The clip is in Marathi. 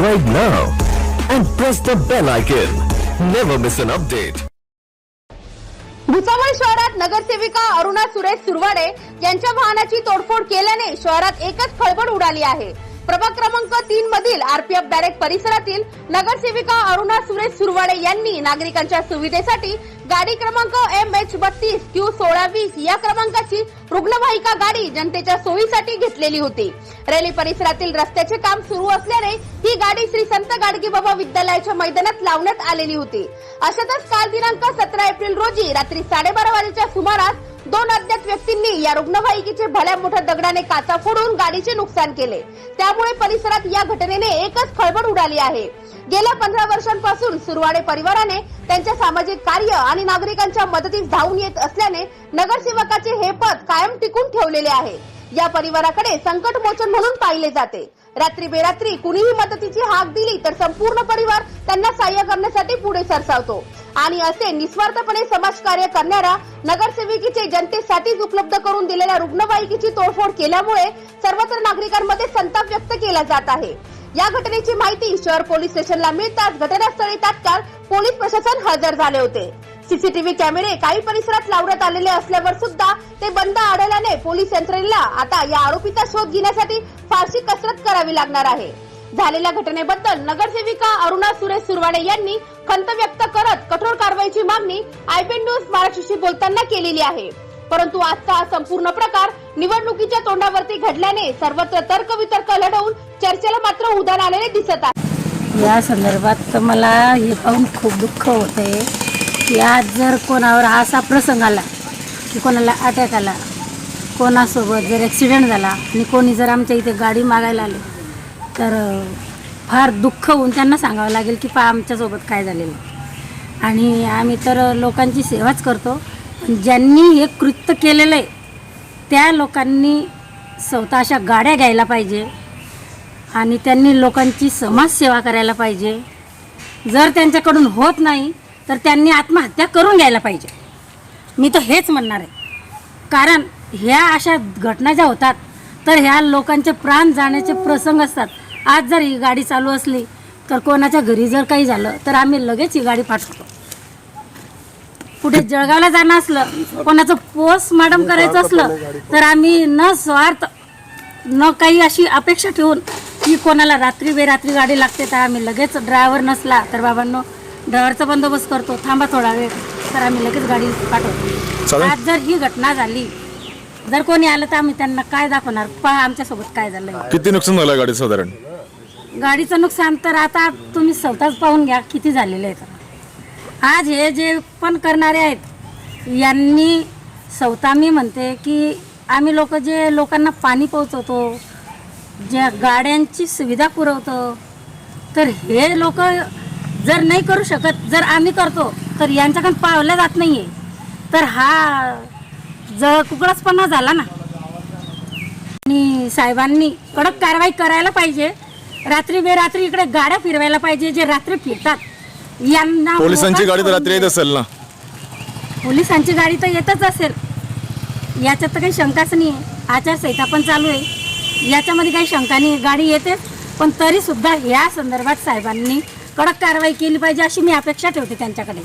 Subscribe now and press the bell icon. Never miss an update. Bhusawal शहरात नगरसेविका अरुणा सुरेश सुरवाडे यांच्या वाहनाची तोडफोड केल्याने शहरात एकच खळबळ उडाली आहे प्रभाग क्रमांक तीन मधील आरपीएफ बॅरेक परिसरातील नगरसेविका अरुणा सुरेश सुरवाडे यांनी नागरिकांच्या सुविधेसाठी गाडी क्रमांक एम एच बत्तीस क्यू सोळा वीस या क्रमांकाची रुग्णवाहिका गाडी जनतेच्या सोयीसाठी घेतलेली होती. रॅली परिसरातील रस्त्याचे काम सुरू असल्याने ही गाडी श्री संत गाडगी बाबा विद्यालयाच्या मैदानात लावण्यात आलेली होती. अशातच काल दिनांक सतरा एप्रिल रोजी रात्री साडेबारा वाजेच्या सुमारास दोन अज्ञात व्यक्तींनी या रुग्णवाहिकेचे भल्या मोठ्या दगडाने काचा फोडून गाडीचे नुकसान केले. त्यामुळे परिसरात या घटनेने एकच खळबळ उडाली आहे. गेल्या पंधरा वर्षांपासून सुरवाडे परिवाराने त्यांच्या सामाजिक कार्य आणि नागरिकांच्या मदतीस धावून येत असल्याने नगरसेवकाचे हे पद कायम टिकून ठेवलेले आहे. या परिवाराकडे संकट मोचन म्हणून पाहिले जाते. रात्री बेरात्री कुणीही मदतीची हाक दिली तर संपूर्ण परिवार त्यांना सहाय्य करण्यासाठी पुढे सरसावतो. आणि असे निस्वार्थपणे समाजकार्य करणाऱ्या नगरसेविकेचे जनतेसाठीच उपलब्ध करून दिलेल्या रुग्णवाहिकेची तोडफोड केल्यामुळे सर्वत्र नागरिकांमध्ये संताप व्यक्त केला जात आहे. या घटनेची माहिती शहर पोलीस स्टेशनला मिळताच घटनास्थळी तात्काळ पोलीस प्रशासन हजर झाले होते. सीसीटीव्ही कॅमेरे काही परिसरात लावण्यात आलेले असल्यावर सुद्धा ते बंद आढळल्याने पोलीस यंत्रणेला आता या आरोपीचा शोध घेण्यासाठी फारशी कसरत करावी लागणार आहे. झालेल्या घटनेबद्दल नगरसेविका अरुणा सुरेश सुरवाडे यांनी खंत व्यक्त करत कठोर कारवाईची मागणी आयपीएन न्यूज महाराष्ट्राशी बोलताना केलेली आहे. परंतु आजचा हा संपूर्ण प्रकार निवडणुकीच्या तोंडावरती घडल्याने सर्वत्र तर्कवितर्क लढवून चर्चेला मात्र उधाण आलेले दिसत आहे. या संदर्भात मला हे पाहून खूप दुःख होते की आज जर कोणावर असा प्रसंग आला की कोणाला अटॅक आला कोणासोबत जर ॲक्सिडेंट झाला आणि कोणी जर आमच्या इथे गाडी मागायला आली तर फार दुःख होऊन त्यांना सांगावं लागेल की पा आमच्यासोबत काय झालेलं आणि आम्ही तर लोकांची सेवाच करतो पण ज्यांनी हे कृत्य केलेलं आहे त्या लोकांनी स्वतः अशा गाड्या घ्यायला पाहिजे आणि त्यांनी लोकांची समाजसेवा करायला पाहिजे. जर त्यांच्याकडून होत नाही तर त्यांनी आत्महत्या करून घ्यायला पाहिजे. मी तर हेच म्हणणार आहे. कारण ह्या अशा घटना ज्या होतात तर ह्या लोकांचे प्राण जाण्याचे प्रसंग असतात. आज जर ही गाडी चालू असली तर कोणाच्या घरी जर काही झालं तर आम्ही लगेच ही गाडी पाठवतो. कुठे जळगावला जाणं असलं कोणाचं पोस्टमार्टम करायचं असलं तर आम्ही न स्वार्थ न काही अशी अपेक्षा ठेवून की कोणाला रात्री बेरात्री गाडी लागते तर आम्ही लगेच ड्रायव्हर नसला. तर बाबांनो ड्रायव्हरचा बंदोबस्त करतो. थांबा थोडा वेळ. तर आम्ही लगेच गाडी पाठवतो. आज जर ही घटना झाली जर कोणी आलं तर आम्ही त्यांना काय दाखवणार? पहा आमच्यासोबत काय झालं किती नुकसान झालं गाडी साधारण? गाडीचं नुकसान तर आता तुम्ही स्वतःच पाहून घ्या किती झालेलं आहे तर आज हे जे पण करणारे आहेत यांनी स्वतः मी म्हणते की आम्ही लोक जे लोकांना पाणी पोचवतो ज्या गाड्यांची सुविधा पुरवतो तर हे लोक जर नाही करू शकत जर आम्ही करतो तर यांच्याकडून पावलं जात नाही आहे तर हा जळ कुकडचपणा झाला ना. आणि साहेबांनी कडक कारवाई करायला पाहिजे. रात्री बेरात्री इकडे गाड्या फिरवायला पाहिजे जे रात्री फिरतात. यांना पोलिसांची गाडी तर रात्री येत असेल ना. पोलिसांची गाडी तर येतच असेल. याच्यात तर काही शंकाच नाही आहे आचारसंहिता पण चालू आहे. याच्यामध्ये काही शंका नाही. गाडी येतेच पण तरी सुद्धा या संदर्भात साहेबांनी कडक कारवाई केली पाहिजे अशी मी अपेक्षा ठेवते त्यांच्याकडे.